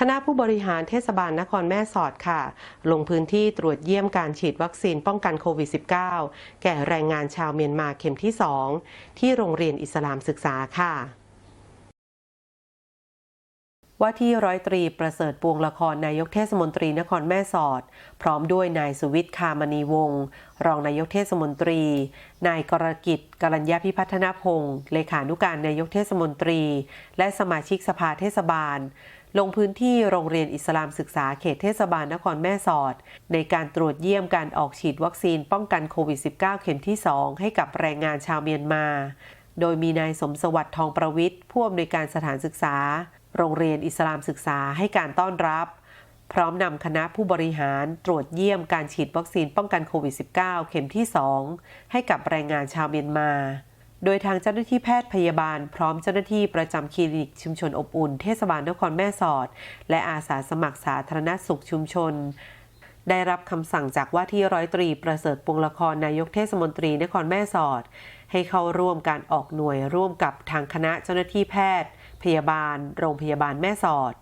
คณะผู้บริหารเทศบาลนครแม่สอดค่ะ ลงพื้นที่ตรวจเยี่ยมการฉีดวัคซีนป้องกันโควิด -19 แก่แรงงานชาวเมียนมาเข็มที่ 2 ที่โรงเรียนอิสลามศึกษาค่ะ ว่าที่ร้อยตรีประเสริฐปวงละครนายกเทศมนตรีนครแม่สอด พร้อมด้วยนายสุวิทย์คามณีวงศ์รองนายกเทศมนตรี นายกรกิจกรัญญาพิพัฒนพงศ์เลขานุการนายกเทศมนตรี และสมาชิกสภาเทศบาล ลงพื้นที่โรงเรียนอิสลามศึกษาเขตเทศบาลนครแม่สอด ในการตรวจเยี่ยมการออกฉีดวัคซีนป้องกันโควิด -19 เข็มที่ 2 ให้กับแรงงานชาวเมียนมา โดยมีนายสมสวัสดิ์ทองประวิทย์ผู้อำนวยการสถานศึกษา โรงเรียนอิสลามศึกษาให้การต้อนรับ พร้อมนำคณะผู้บริหารตรวจเยี่ยมการฉีดวัคซีนป้องกันโควิด -19 เข็มที่ 2 ให้กับแรงงานชาวเมียนมา โดยทางเจ้าหน้าที่แพทย์พยาบาล พร้อมเจ้าหน้าที่ประจำคลินิกชุมชนอบอุ่นเทศบาลนครแม่สอด และอาสาสมัครสาธารณสุขชุมชนได้รับคำสั่งจากว่าที่ร้อยตรีประเสริฐปวงละครนายกเทศมนตรีนครแม่สอด ให้เข้าร่วมการออกหน่วยร่วมกับทางคณะเจ้าหน้าที่แพทย์ พยาบาล โรงพยาบาลแม่สอด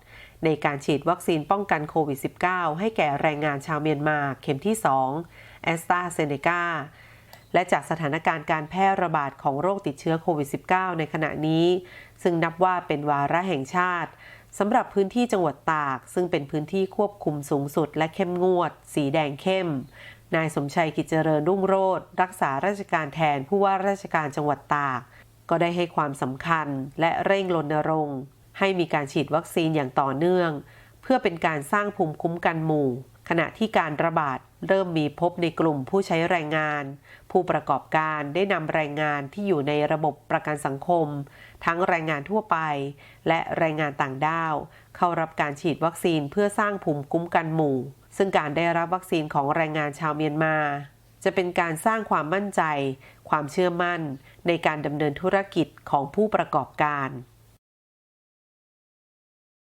ในการฉีดวัคซีนป้องกันโควิด -19 ให้แก่แรงงานชาวเมียนมาเข็มที่ 2 แอสตราเซเนกาและจากสถานการณ์การแพร่ระบาดของโรคติดเชื้อโควิด -19 ในขณะนี้ ซึ่งนับว่าเป็นวาระแห่งชาติสำหรับพื้นที่จังหวัดตาก ซึ่งเป็นพื้นที่ควบคุมสูงสุด และเข้มงวด สีแดงเข้ม นายสมชัยกิจเจริญรุ่งโรธรักษาราชการแทนผู้ว่าราชการจังหวัดตาก ก็ได้ให้ความสำคัญและเร่งรณรงค์ให้มีการฉีดวัคซีนอย่างต่อเนื่อง เพื่อเป็นการสร้างภูมิคุ้มกันหมู่ ขณะที่การระบาดเริ่มมีพบในกลุ่มผู้ใช้แรงงาน ผู้ประกอบการได้นำแรงงานที่อยู่ในระบบประกันสังคม ทั้งแรงงานทั่วไป และแรงงานต่างด้าว เข้ารับการฉีดวัคซีนเพื่อสร้างภูมิคุ้มกันหมู่ ซึ่งการได้รับวัคซีนของแรงงานชาวเมียนมา จะเป็นการสร้างความมั่นใจ ความเชื่อมั่นในการดำเนินธุรกิจของผู้ประกอบการ